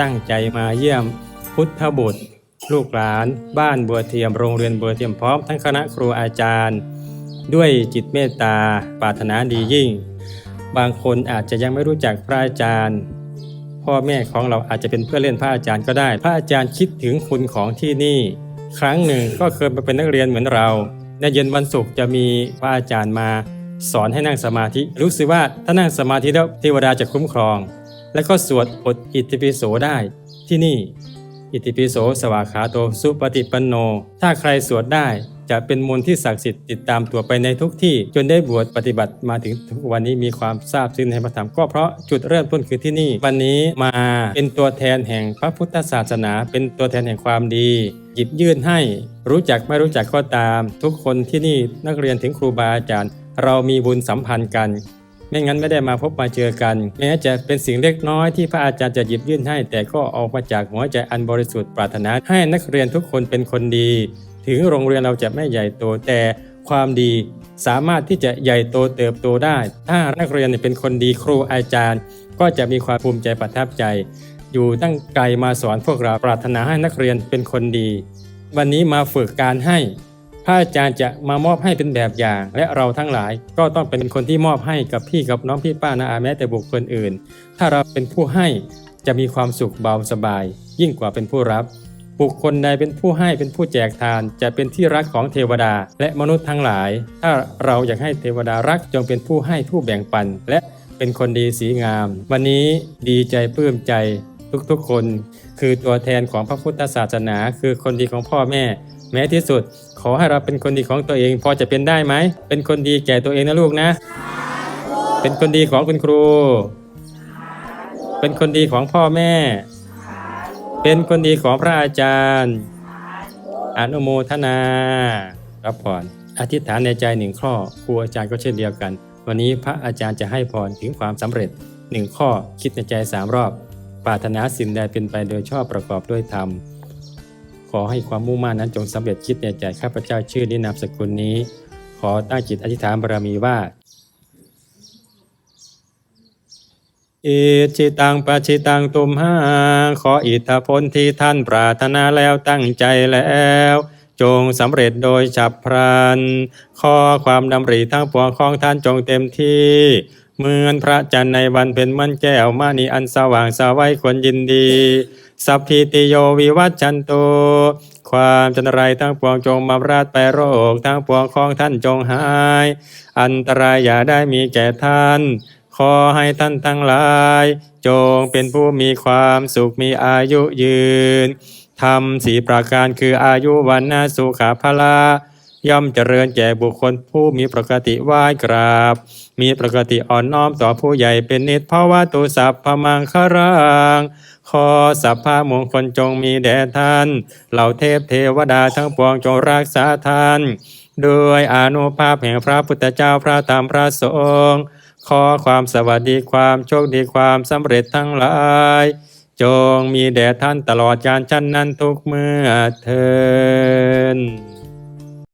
ตั้งใจมาเยี่ยมพุทธบุตร ลูกหลานบ้านบัวเทียมโรงเรียนบัวเทียมพร้อมทั้งคณะครูอาจารย์ ด้วยจิตเมตตาปรารถนาดียิ่ง บางคนอาจจะยังไม่รู้จักพระอาจารย์ พ่อแม่ของเราอาจจะเป็นเพื่อนเล่นพระอาจารย์ก็ได้ พระอาจารย์คิดถึงคุณของที่นี่ ครั้งหนึ่งก็เคยมาเป็นนักเรียนเหมือนเราในเย็นวันศุกร์จะมีพระอาจารย์มาสอนให้นั่งสมาธิ รู้สึกว่าถ้านั่งสมาธิแล้วเทวดาจะคุ้มครอง แล้วก็สวดบทอิติปิโสได้ที่นี่ อิติปิโสสวากขาโตสุปฏิปันโน ถ้าใครสวดได้จะเป็นมนที่ศักดิ์สิทธิ์ติดตามตัวไปในทุกที่ จนได้บวชปฏิบัติมาถึงทุกวันนี้มีความทราบซึ้งในพระธรรมก็เพราะจุดเริ่มต้นคือที่นี่ วันนี้มาเป็นตัวแทนแห่งพระพุทธศาสนา เป็นตัวแทนแห่งความดี หยิบยื่นให้รู้จักไม่รู้จักก็ตาม ทุกคนที่นี่นักเรียนถึงครูบาอาจารย์ เรามีบุญสัมพันธ์กัน ไม่งั้นไม่ได้มาพบมาเจอกัน แม้จะเป็นสิ่งเล็กน้อยที่พระอาจารย์จะหยิบยื่นให้ แต่ก็ออกมาจากหัวใจอันบริสุทธิ์ปรารถนาให้นักเรียนทุกคนเป็นคนดี ถึงโรงเรียนเราจะไม่ใหญ่โตแต่ความดีสามารถที่จะใหญ่โตเติบโตได้ ถ้านักเรียนเป็นคนดีครูอาจารย์ ก็จะมีความภูมิใจประทับใจ อยู่ตั้งไกลมาสอนพวกเราปรารถนาให้นักเรียนเป็นคนดี วันนี้มาฝึกการให้ พระอาจารย์จะมามอบให้เป็นแบบอย่าง และเราทั้งหลายก็ต้องเป็นคนที่มอบให้กับพี่กับน้องพี่ป้านาอาแม้แต่บุคคลอื่น ถ้าเราเป็นผู้ให้จะมีความสุขเบาสบาย ยิ่งกว่าเป็นผู้รับ บุคคลใดเป็นผู้ให้เป็นผู้แจกทาน จะเป็นที่รักของเทวดาและมนุษย์ทั้งหลาย ถ้าเราอยากให้เทวดารักจงเป็นผู้ให้ผู้แบ่งปัน และเป็นคนดีสีงาม วันนี้ดีใจปลื้มใจทุกๆคน คือตัวแทนของพระพุทธศาสนา คือคนดีของพ่อแม่ แม้ที่สุด ขอให้เราเป็นคนดีของตัวเอง พอจะเป็นได้ไหม เป็นคนดีแก่ตัวเองนะลูกนะ เป็นคนดีของคุณครู เป็นคนดีของพ่อแม่ เป็นคนดีของพระอาจารย์อนุโมทนา รับพรอธิษฐานในใจหนึ่งข้อครูอาจารย์ก็เช่นเดียวกัน วันนี้พระอาจารย์จะให้พรถึงความสำเร็จหนึ่งข้อคิดในใจสามรอบ ปรารถนาสิ่งใดเป็นไปโดยชอบประกอบด้วยธรรม อให้ความมุ่งมั่นนั้นจงสำเร็จคิดในใจข้าพเจ้าชื่อนี้นามสกุลนี้ ขอตั้งจิตอธิษฐานบารมีว่าอิจิตังปะชิตังตุมหาขออิทธผลที่ท่านปรารถนาแล้วตั้งใจแล้ว จงสำเร็จโดยฉับพลันขอความดำริทั้งปวงของท่านจงเต็มที่ เหมือนพระจันทร์ในวันเพ็ญมันแก้วมานีอันสว่างสวัยควรยินดี สัพพิติโยวิวัชชันโตความจันไรทั้งปวงจงมาราดไปโรคทั้งปวงของท่านจงหาย อันตรายอย่าได้มีแก่ท่าน ขอให้ท่านทั้งหลาย จงเป็นผู้มีความสุขมีอายุยืนทำสีประการคืออายุวันนาสุขาภละ ย่อมเจริญแก่บุคคลผู้มีปกติไหว้กราบ มีปกติอ่อนน้อมต่อผู้ใหญ่เป็นนิจเพราะว่าตุสัพพมังคารังขอสัพพะมงคลจงมีแด่ท่าน เหล่าเทพเทวดาทั้งปวงจงรักษาท่านด้วยอนุภาพแห่งพระพุทธเจ้าพระธรรมพระสงฆ์ขอความสวัสดีความโชคดีความสำเร็จทั้งหลาย จงมีแด่ท่านตลอดการชั้นนั้นทุกเมื่อเทิน